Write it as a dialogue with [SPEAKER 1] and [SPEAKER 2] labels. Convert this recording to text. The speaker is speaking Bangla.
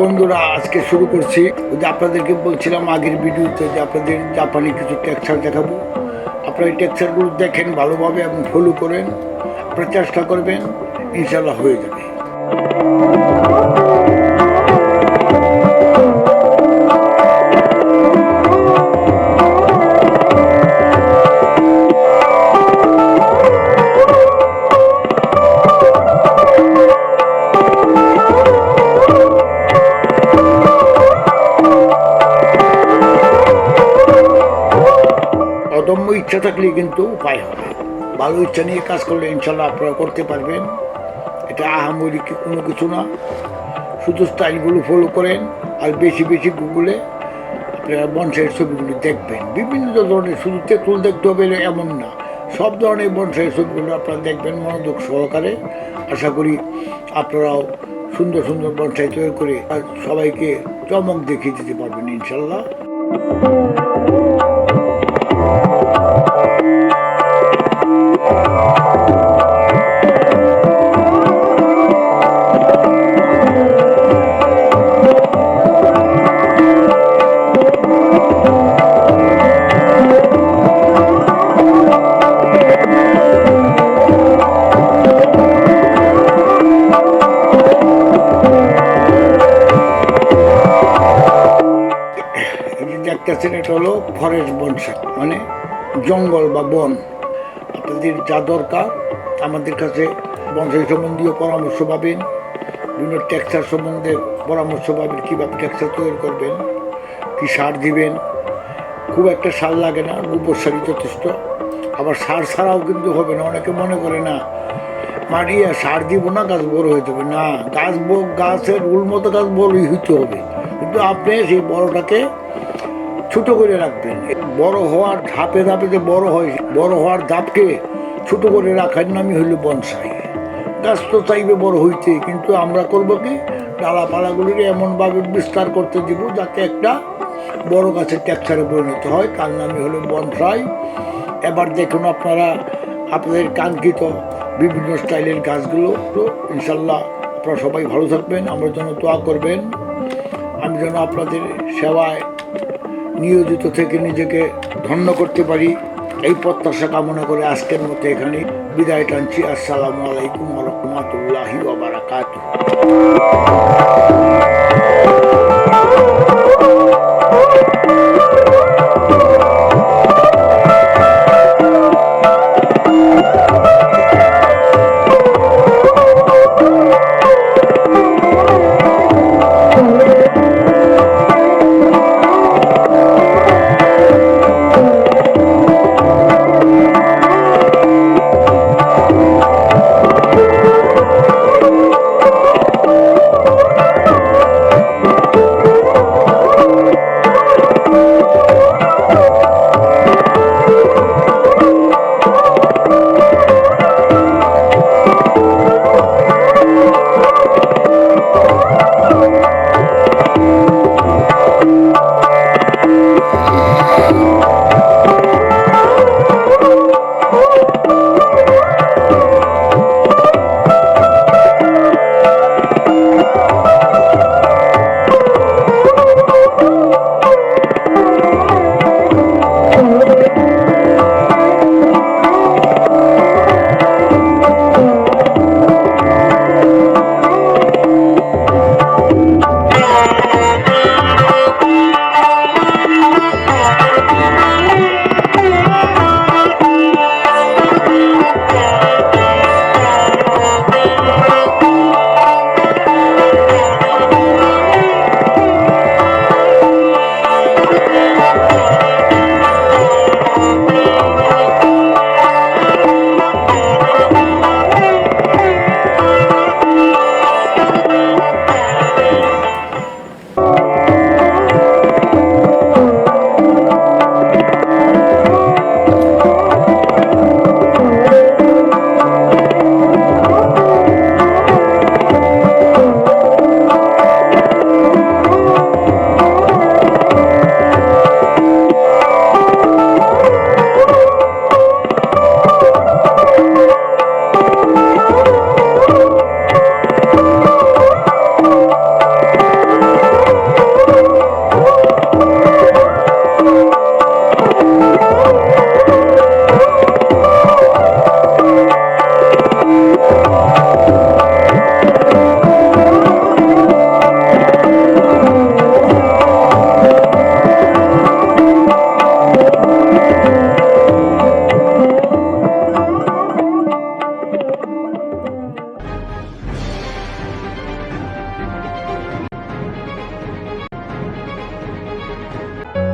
[SPEAKER 1] বন্ধুরা, আজকে শুরু করছি। যে আপনাদেরকে বলছিলাম আগের ভিডিওতে যে আপনাদের জাপানি কিছু টেক্সচার দেখাবো। আপনারা এই টেক্সচারগুলো দেখেন ভালোভাবে এবং ফলো করেন। আপনারা চেষ্টা করবেন ইনশাল্লাহ হয়ে যাবে। অদম্য ইচ্ছা থাকলে কিন্তু উপায় হবে। ভালো ইচ্ছা নিয়ে কাজ করলে ইনশাল্লাহ আপনারা করতে পারবেন। এটা আহামরি কোনো কিছু না। শুধু স্টাইলগুলো ফলো করেন আর বেশি বেশি গুগলে আপনারা বনসাইয়ের ছবিগুলো দেখবেন। বিভিন্ন ধরনের শুধু তেঁতুল দেখতে হবে এমন না। সব ধরনের বনসাইয়ের ছবিগুলো আপনারা দেখবেন মনোযোগ সহকারে। আশা করি আপনারাও সুন্দর সুন্দর বনসাই তৈরি করে সবাইকে চমক দেখিয়ে দিতে পারবেন ইনশাল্লাহ। দেখতেছেন এটা হলো ফরেস্ট বনসাই মানে জঙ্গল বা বন। আপনাদের যা দরকার, আমাদের কাছে বনসাই সম্বন্ধীয় পরামর্শ পাবেন। বিভিন্ন টেক্সচার সম্বন্ধে পরামর্শ পাবেন, কীভাবে ট্যাক্সার তৈরি করবেন, কী সার দিবেন। খুব একটা সার লাগে না, গোবর সারই যথেষ্ট। আবার সার ছাড়াও কিন্তু হবে না, অনেকে মনে করে না, মাটি সার দিব না, গাছ বড় হয়ে যাবে না, গাছ গাছের উল মতো গাছ বড়ই হইতে হবে। কিন্তু আপনি সেই বড়টাকে ছোট করে রাখবেন। বড় হওয়ার ধাপে ধাপে যে বড় হয়, বড় হওয়ার ধাপকে ছোট করে রাখার নামই হইল বনসাই। গাছ তো চাইবে বড় হইতে, কিন্তু আমরা করব কি? ডালাপালাগুলির এমনভাবে বিস্তার করতে দিব যাতে একটা বড় গাছের ট্যাক্সারে পরিণত হয়। তার নামই হলো বনসাই। এবার দেখুন আপনারা আপনাদের কাঙ্ক্ষিত বিভিন্ন স্টাইলের গাছগুলো। তো ইনশাল্লাহ আপনারা সবাই ভালো থাকবেন, আমার জন্য দোয়া করবেন। আমি যেন আপনাদের সেবায় নিয়োজিত থেকে নিজেকে ধন্য করতে পারি, এই প্রত্যাশা কামনা করে আজকের মতো এখানে বিদায় টানছি। আসসালামু আলাইকুম রহমতুল্লাহি বারাকাত